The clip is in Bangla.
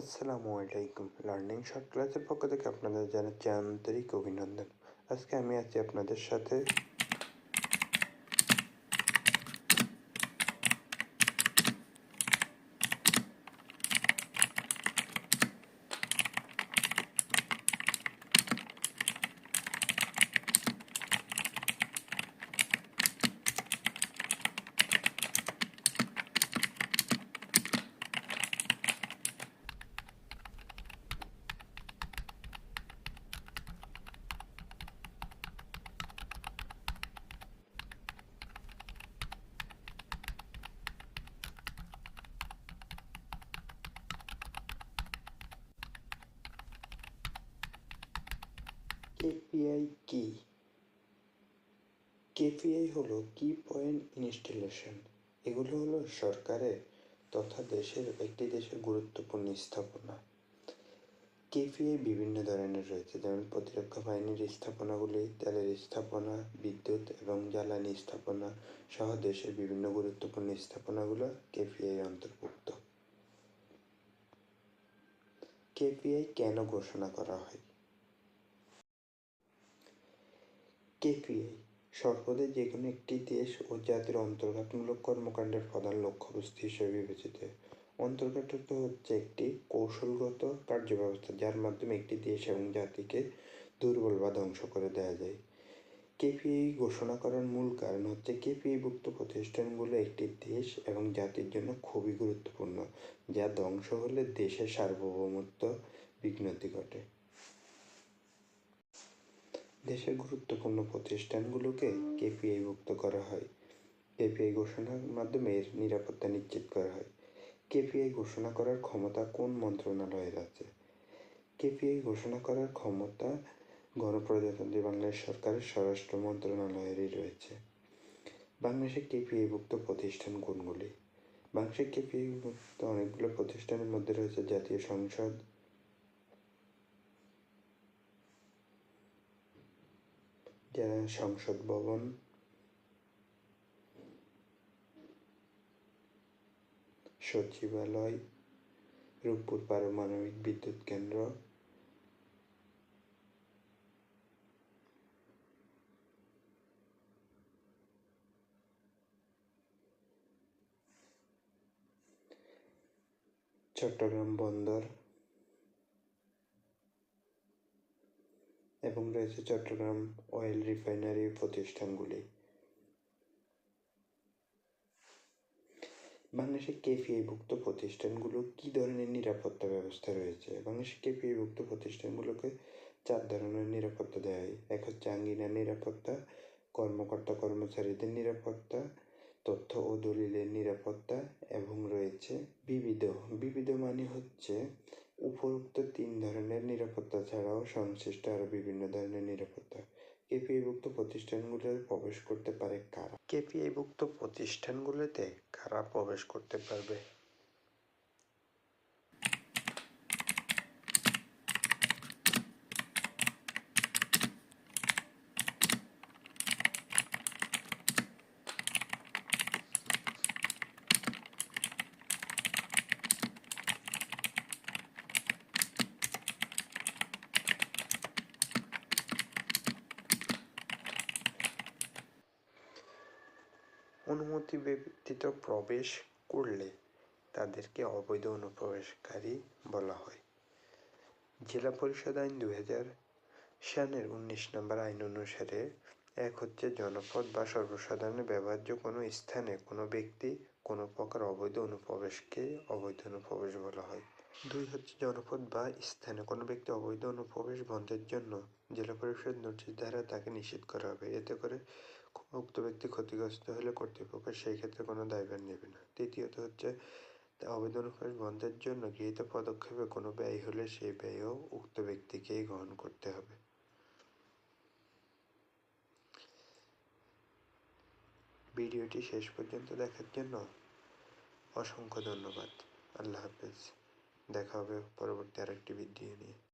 আসসালামু আলাইকুম। লার্নিং শর্ট ক্লাসের পক্ষ থেকে আপনাদের জানাচ্ছি আন্তরিক অভিনন্দন। আজকে আমি আছি আপনাদের সাথে কেপিআই কি? কেপিআই হলো কি পয়েন্ট ইনস্টলেশন এগুলো হলো সরকারের তথা দেশের একটি দেশের গুরুত্বপূর্ণ স্থাপনা। কেপিআই বিভিন্ন ধরনের রয়েছে, যেমন প্রতিরক্ষা বাহিনীর স্থাপনাগুলি, তেলের স্থাপনা, বিদ্যুৎ এবং জ্বালানি স্থাপনা সহ দেশের বিভিন্ন গুরুত্বপূর্ণ স্থাপনাগুলো কেপিআই অন্তর্ভুক্ত। কেপিআই কেন ঘোষণা করা হয়? কেপিআই সর্বদা যে কোনো একটি দেশ ও জাতির অন্তর্ঘাতমূলক কর্মকাণ্ডের প্রধান লক্ষ্যবস্তু হিসেবে বিবেচিত। অন্তর্ঘাত হচ্ছে একটি কৌশলগত কার্যব্যবস্থা, যার মাধ্যমে একটি দেশ এবং জাতিকে দুর্বল বা ধ্বংস করে দেওয়া যায়। কেপিআই ঘোষণা করার মূল কারণ হচ্ছে কেপিআইভুক্ত প্রতিষ্ঠানগুলো একটি দেশ এবং জাতির জন্য খুবই গুরুত্বপূর্ণ, যা ধ্বংস হলে দেশের সার্বভৌমত্ব বিঘ্নতি ঘটে। দেশের গুরুত্বপূর্ণ প্রতিষ্ঠানগুলোকে কেপিআইভুক্ত করা হয়। কেপিআই ঘোষণার মাধ্যমে এর নিরাপত্তা নিশ্চিত করা হয়। কেপিআই ঘোষণা করার ক্ষমতা কোন মন্ত্রণালয়ের আছে? কেপিআই ঘোষণা করার ক্ষমতা গণপ্রজাতন্ত্রী বাংলাদেশ সরকারের স্বরাষ্ট্র মন্ত্রণালয়েরই রয়েছে। বাংলাদেশে কেপিআইভুক্ত প্রতিষ্ঠান কোনগুলি? বাংলাদেশে কেপিআইভুক্ত অনেকগুলো প্রতিষ্ঠানের মধ্যে রয়েছে জাতীয় সংসদ সংসদ ভবন। সচিবালয় রূপপুর পারমাণবিক বিদ্যুৎ কেন্দ্র। চট্টগ্রাম বন্দর। এবং রয়েছে চট্টগ্রাম অয়েল রিফাইনারি প্রতিষ্ঠানগুলি। বাংলাদেশে কেপিআইভুক্ত প্রতিষ্ঠানগুলো কি ধরনের নিরাপত্তা ব্যবস্থা রয়েছে? বাংলাদেশে কেপিআইভুক্ত প্রতিষ্ঠানগুলোকে চার ধরনের নিরাপত্তা দেওয়া হয়। এক হচ্ছে আঙ্গিনার নিরাপত্তা, কর্মকর্তা কর্মচারীদের নিরাপত্তা, তথ্য ও দলিলের নিরাপত্তা এবং রয়েছে বিবিধ। বিবিধ মানে হচ্ছে উপরোক্ত তিন ধরনের নিরাপত্তা ছাড়াও সংশ্লিষ্ট আরও বিভিন্ন ধরনের নিরাপত্তা। কেপিআইভুক্ত প্রতিষ্ঠানগুলোতে প্রবেশ করতে পারে কারা? কেপিআইভুক্ত প্রতিষ্ঠানগুলোতে কারা প্রবেশ করতে পারবে? অনুমতি ব্যতীত প্রবেশ করলে তাদেরকে অবৈধ অনুপ্রবেশকারী বলা হয়। জেলা পরিষদ আইন দুই হাজার সালের উনিশ নম্বর আইন অনুসারে এক হচ্ছে জনপদ বা সর্বসাধারণের ব্যবহার্য কোনো স্থানে কোনো ব্যক্তি কোনো প্রকার অবৈধ অনুপ্রবেশকে অবৈধ অনুপ্রবেশ বলা হয়। দুই হচ্ছে জনপদ বা স্থানে কোনো ব্যক্তি অবৈধ অনুপ্রবেশ বন্ধের জন্য জেলা পরিষদ নোটিশ দ্বারা তাকে নিষেধ করা হবে। এতে করে উক্ত ব্যক্তি ক্ষতিগ্রস্ত হলে কর্তৃপক্ষ সেই ক্ষেত্রে কোনো দায়ভার নেবে না। তৃতীয়ত হচ্ছে অবৈধ অনুপ্রবেশ বন্ধের জন্য গৃহীত পদক্ষেপে কোনো ব্যয় হলে সেই ব্যয়ও উক্ত ব্যক্তিকেই গ্রহণ করতে হবে। ভিডিওটি শেষ পর্যন্ত দেখার জন্য অসংখ্য ধন্যবাদ। আল্লাহ হাফেজ। দেখা হবে পরবর্তী আরেকটি ভিডিও নিয়ে।